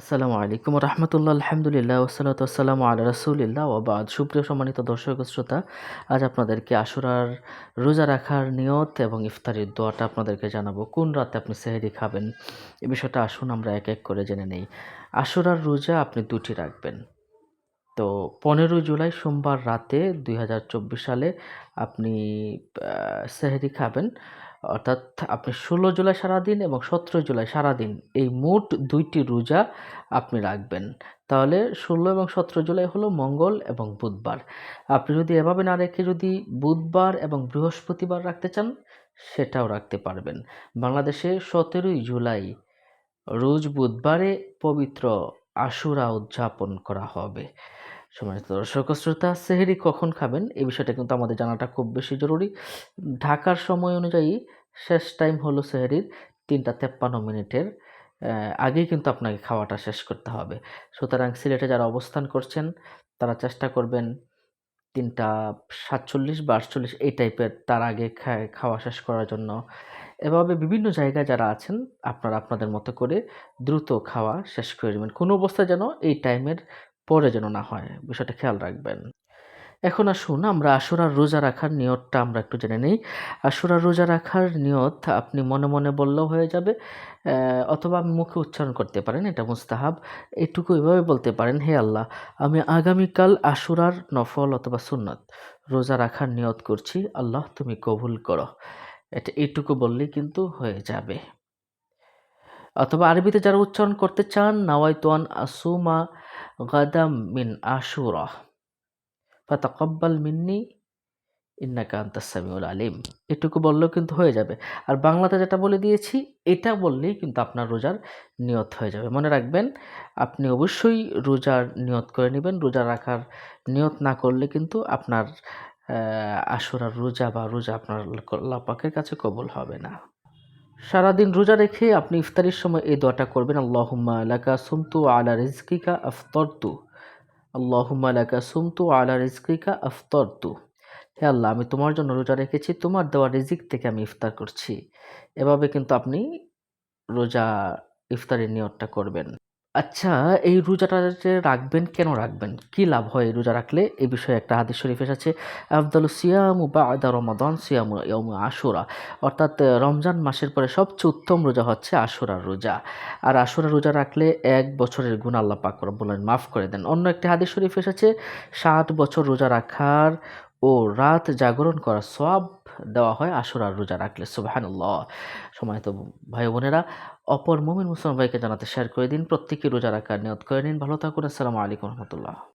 আসসালামু আলাইকুম রহমতুল্লাহ আলহামদুলিল্লাহ ওসালাত আসসালামু আল্লাহ রসুলিল্লাহ ওবাদ সুপ্রিয় সম্মানিত দর্শক শ্রোতা, আজ আপনাদেরকে আশুরার রোজা রাখার নিয়ত এবং ইফতারির দোয়াটা আপনাদেরকে জানাব। কোন রাতে আপনি সেহেরি খাবেন? এ বিষয়টা আসুন আমরা এক এক করে জেনে নেই। আশুরার রোজা আপনি দুটি রাখবেন। তো পনেরোই জুলাই সোমবার রাতে দুই হাজার চব্বিশ সালে আপনি সেহেরি খাবেন। অর্থাৎ আপনি ষোলো জুলাই সারাদিন এবং সতেরো জুলাই সারাদিন এই মোট দুইটি রোজা আপনি রাখবেন। তাহলে ষোলো এবং সতেরো জুলাই হলো মঙ্গল এবং বুধবার। আপনি যদি এভাবে না রেখে যদি বুধবার এবং বৃহস্পতিবার রাখতে চান, সেটাও রাখতে পারবেন। বাংলাদেশে সতেরোই জুলাই রোজ বুধবারে পবিত্র আশুরা উদযাপন করা হবে। সম্মানিত দর্শক শ্রোতা, সেহেরি কখন খাবেন? এই বিষয়টা কিন্তু আমাদের জানাটা খুব বেশি জরুরি। ঢাকার সময় অনুযায়ী শেষ টাইম হলো সেহেরির তিনটা তেপ্পান্ন মিনিটের আগেই কিন্তু আপনাকে খাওয়াটা শেষ করতে হবে। সুতরাং সিলেটে যারা অবস্থান করছেন, তারা চেষ্টা করবেন তিনটা সাতচল্লিশ বা আটচল্লিশ এই টাইপের তার আগে খাওয়া শেষ করার জন্য। এভাবে বিভিন্ন জায়গায় যারা আছেন, আপনারা আপনাদের মতো করে দ্রুত খাওয়া শেষ করে দেবেন কোনো অবস্থায় যেন এই টাইমের পরে যেন না হয়, বিষয়টা খেয়াল রাখবেন। এখন আসুন, আমরা আশুরার রোজা রাখার নিয়তটা আমরা একটু জেনে নিই। আশুরার রোজা রাখার নিয়ত আপনি মনে মনে বললেও হয়ে যাবে অথবা আমি মুখে উচ্চারণ করতে পারেন, এটা মুস্তাহাব। এটুকু এভাবে বলতে পারেন, হে আল্লাহ, আমি আগামীকাল আশুরার নফল অথবা সুন্নত রোজা রাখার নিয়ত করছি, আল্লাহ তুমি কবুল করো। এটা এইটুকু বললেই কিন্তু হয়ে যাবে। অথবা আরবিতে যারা উচ্চারণ করতে চান, নাওয়াইতোয়ান আসুমা গাদাম মিন আশুরা ফাতাকব্বাল মিন্নি ইন্নাকা আন্তাস সামিউল আলিম এটুকু বললেও কিন্তু হয়ে যাবে। আর বাংলাতে যেটা বলে দিয়েছি, এটা বললেই কিন্তু আপনার রোজার নিয়ত হয়ে যাবে। মনে রাখবেন, আপনি অবশ্যই রোজার নিয়ত করে নেবেন। রোজা রাখার নিয়ত না করলে কিন্তু আপনার আশুরার রোজা বা রোজা আপনার লাপাকের কাছে কবল হবে না। সারাদিন রোজা রেখে আপনি ইফতারির সময় এই দোয়াটা করবেন, আল্লাহুম্মা এলাকা সুমতু আলা রিজকিকা আফতরতু। আল্লাহুম্মা এলাকা সুমতু আলা রিজকিকা আফতরতু। হে আল্লাহ, আমি তোমার জন্য রোজা রেখেছি, তোমার দেওয়া রিজিক থেকে আমি ইফতার করছি। এভাবে কিন্তু আপনি রোজা ইফতারের নিয়তটা করবেন। আচ্ছা এই রোজাটা যে রাখবেন, কেন রাখবেন? কি লাভ হয় এই রোজা রাখলে? এ বিষয়ে একটা হাদিস শরীফ এসেছে, আফদাল সিয়ামু বা আদা রমাদান, সিয়ামু আশুরা। অর্থাৎ রমজান মাসের পরে সবচেয়ে উত্তম রোজা হচ্ছে আশুরার রোজা। আর আশুরা রোজা রাখলে এক বছরের গুণ আল্লাহ পাক বলেন মাফ করে দেন। অন্য একটি হাদিস শরীফ এসেছে, সাত বছর রোজা রাখার ও রাত জাগরণ করার সব দেওয়া হয় আশুরার রোজা রাখলে, সুবাহানুল্লাহ। সময় তো ভাই বোনেরা, অপর মমিন মুসলমান ভাইকে জানাতে শেয়ার করে দিন। প্রত্যেকে রোজা রাখার নিয়ত করে নিন। ভালো থাকুন। আসসালামু আলাইকুম রহমতুল্লাহ।